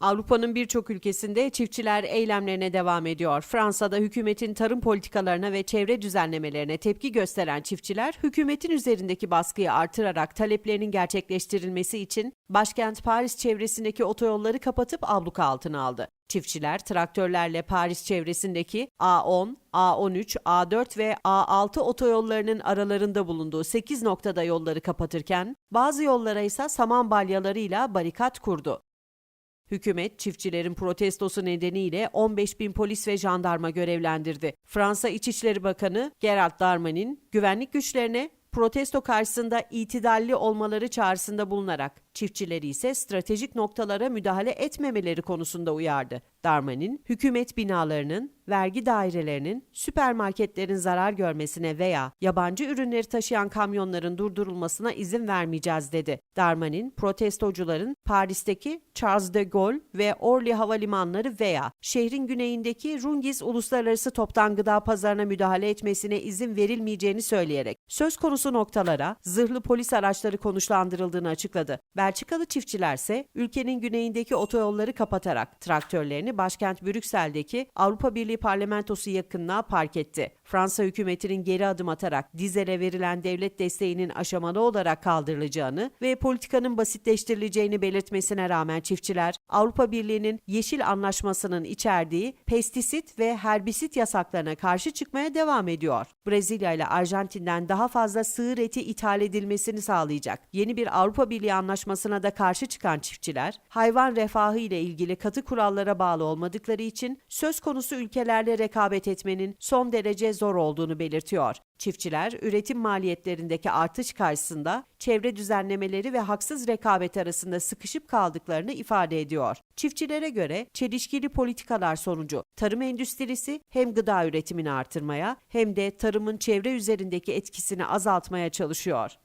Avrupa'nın birçok ülkesinde çiftçiler eylemlerine devam ediyor. Fransa'da hükümetin tarım politikalarına ve çevre düzenlemelerine tepki gösteren çiftçiler, hükümetin üzerindeki baskıyı artırarak taleplerinin gerçekleştirilmesi için başkent Paris çevresindeki otoyolları kapatıp abluka altına aldı. Çiftçiler traktörlerle Paris çevresindeki A10, A13, A4 ve A6 otoyollarının aralarında bulunduğu 8 noktada yolları kapatırken bazı yollara ise saman balyalarıyla barikat kurdu. Hükümet çiftçilerin protestosu nedeniyle 15 bin polis ve jandarma görevlendirdi. Fransa İçişleri Bakanı Gerald Darmanin güvenlik güçlerine protesto karşısında itidalli olmaları çağrısında bulunarak çiftçileri ise stratejik noktalara müdahale etmemeleri konusunda uyardı. Darmanin, hükümet binalarının, vergi dairelerinin, süpermarketlerin zarar görmesine veya yabancı ürünleri taşıyan kamyonların durdurulmasına izin vermeyeceğiz dedi. Darmanin, protestocuların Paris'teki Charles de Gaulle ve Orly havalimanları veya şehrin güneyindeki Rungis Uluslararası Toptan Gıda Pazarına müdahale etmesine izin verilmeyeceğini söyleyerek söz konusu noktalara zırhlı polis araçları konuşlandırıldığını açıkladı. Belçikalı çiftçilerse ülkenin güneyindeki otoyolları kapatarak traktörlerini başkent Brüksel'deki Avrupa Birliği parlamentosu yakınına park etti. Fransa hükümetinin geri adım atarak dizele verilen devlet desteğinin aşamalı olarak kaldırılacağını ve politikanın basitleştirileceğini belirtmesine rağmen çiftçiler Avrupa Birliği'nin Yeşil Anlaşması'nın içerdiği pestisit ve herbisit yasaklarına karşı çıkmaya devam ediyor. Brezilya ile Arjantin'den daha fazla sığır eti ithal edilmesini sağlayacak yeni bir Avrupa Birliği anlaşmasına da karşı çıkan çiftçiler, hayvan refahı ile ilgili katı kurallara bağlı olmadıkları için söz konusu ülkelerle rekabet etmenin son derece zor olduğunu belirtiyor. Çiftçiler, üretim maliyetlerindeki artış karşısında çevre düzenlemeleri ve haksız rekabet arasında sıkışıp kaldıklarını ifade ediyor. Çiftçilere göre çelişkili politikalar sonucu tarım endüstrisi hem gıda üretimini artırmaya hem de tarımın çevre üzerindeki etkisini azaltmaya çalışıyor.